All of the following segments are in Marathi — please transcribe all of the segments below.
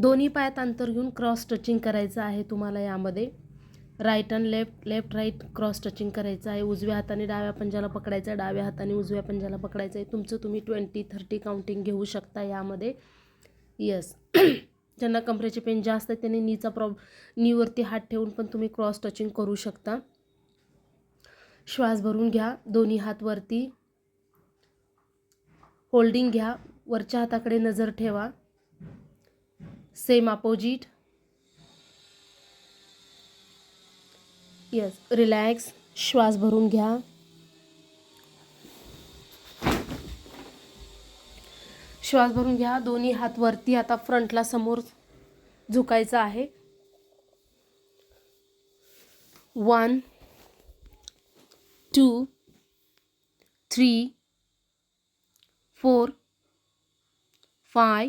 दोन्ही पायात अंतर घेऊन क्रॉस टचिंग करायचं आहे तुम्हाला यामध्ये. Right and left left right cross touching करायचं आहे. उजव्या हाताने डाव्या पंजाला पकडायचं आहे. डाव्या हाताने उजव्या पंजाला पकडायचं आहे. तुमचं तुम्ही ट्वेंटी थर्टी काउंटिंग घेऊ शकता यामध्ये. यस ज्यांना कमरेचे पेन जास्त आहे त्यांनी नीचा प्रॉब नीवरती हात ठेवून पण तुम्ही क्रॉस टचिंग करू शकता. श्वास भरून घ्या. दोन्ही हात वरती. होल्डिंग घ्या. वरच्या हाताकडे नजर ठेवा. सेम अपोजिट यस रिलॅक्स श्वास भरून घ्या. श्वास भरून घ्या दोन्ही हात वरती आता फ्रंटला समोर झुकायचं आहे. One two three four five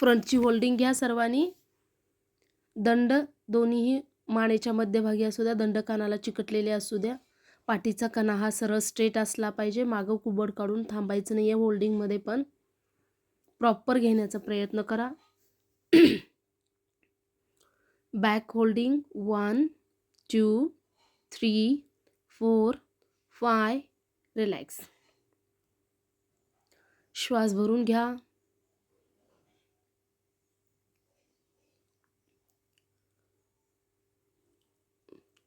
फ्रंटची holding घ्या सर्वांनी. दंड दोन्हीही मानेच्या मध्यभागी असू द्या दंड कानाला चिकटलेले असू द्या. पाठीचा कणा हा सरळ स्ट्रेट असला पाहिजे मागं कुबड काढून थांबायचं नाही आहे होल्डिंगमध्ये पण. प्रॉपर घेण्याचा प्रयत्न करा. Back holding one two three four five relax. श्वास भरून घ्या.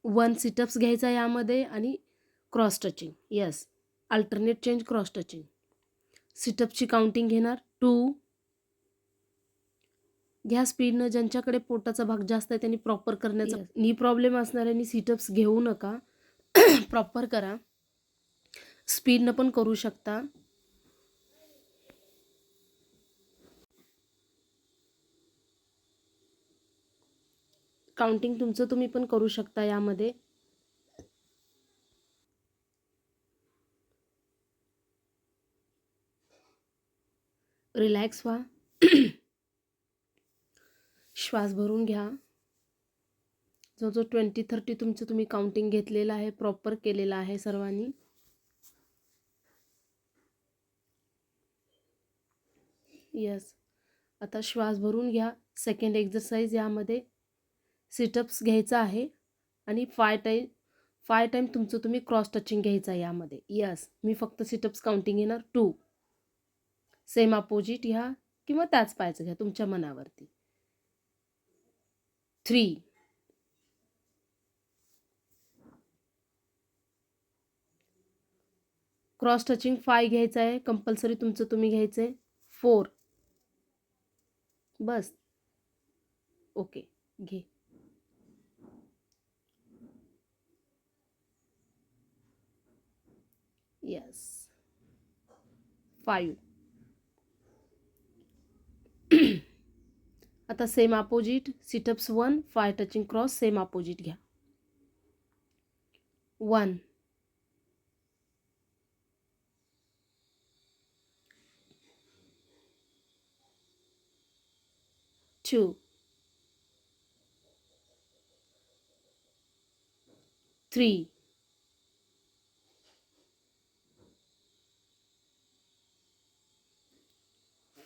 वन सिटअप्स घ्यायचा यामध्ये आणि cross touching. Yes alternate change cross touching सिटअपची counting घेणार. टू घ्या स्पीडनं ज्यांच्याकडे पोटाचा भाग जास्त आहे त्यांनी प्रॉपर करण्याचा नी प्रॉब्लेम असणाऱ्यांनी सिटअप्स घेऊ नका. प्रॉपर करा. स्पीडनं पण करू शकता. काउंटिंग तुमचं तुम्ही पण करू शकता यामध्ये. रिलॅक्स व्हा. श्वास भरून घ्या. जो जो ट्वेंटी थर्टी तुमचं तुम्ही काउंटिंग घेतलेलं आहे प्रॉपर केलेलं आहे सर्वांनी. यस आता श्वास भरून घ्या. सेकंड एक्झरसाईज यामध्ये. सिटअप्स घ्यायचा आहे आणि फाय टाईम फाय टाईम तुमचं तुम्ही क्रॉस टचिंग घ्यायचं आहे यामध्ये. यस मी फक्त सिटअप्स काउंटिंग घेणार. टू सेम अपोजिट ह्या किंवा त्याच पायचं घ्या तुमच्या मनावरती. थ्री क्रॉस टचिंग फाय घ्यायचं आहे. कंपल्सरी तुमचं तुम्ही घ्यायचं आहे. फोर बस. ओके घे. यस फाईव्ह आता same opposite situps one five touching cross same opposite घ्या one two, three,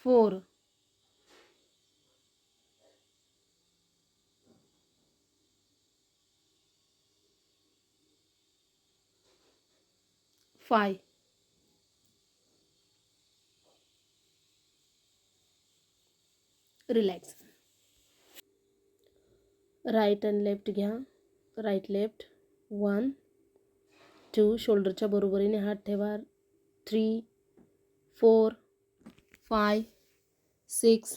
four, five, relax. Right and left घ्या। Right left. One. Two. Shoulder शोल्डरच्या बरोबरीने हात ठेवा. Three. Four. Five six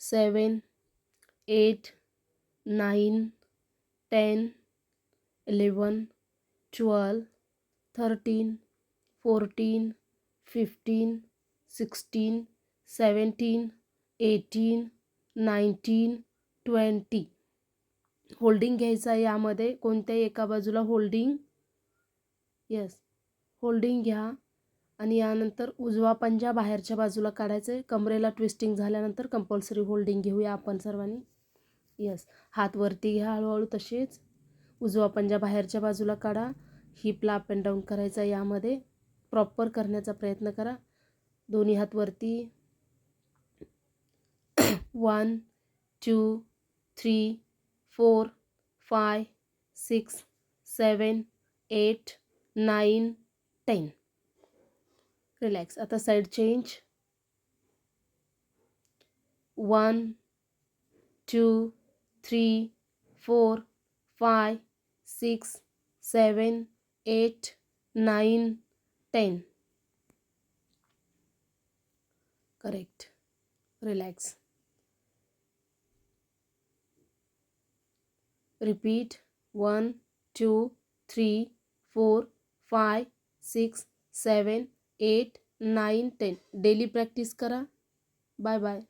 seven eight nine ten eleven twelve thirteen fourteen fifteen sixteen seventeen eighteen nineteen twenty. Holding घ्यायचं आहे यामध्ये कोणत्याही एका बाजूला होल्डिंग. येस होल्डिंग घ्या. आणि यानंतर उजवा पंजा बाहेरच्या बाजूला काढायचं आहे कमरेला ट्विस्टिंग झाल्यानंतर कंपल्सरी होल्डिंग घेऊया आपण सर्वांनी. येस हात वरती घ्या हळूहळू तसेच. उजवा पंजा बाहेरच्या बाजूला काढा. हिपला अप अँड डाऊन करायचा यामध्ये. प्रॉपर करण्याचा प्रयत्न करा. दोन्ही हात वरती. One two three four five six seven eight nine ten relax आता side change one two three four five six seven eight nine ten correct relax repeat one two three four five six seven eight nine ten. Daily practice करा. Bye bye.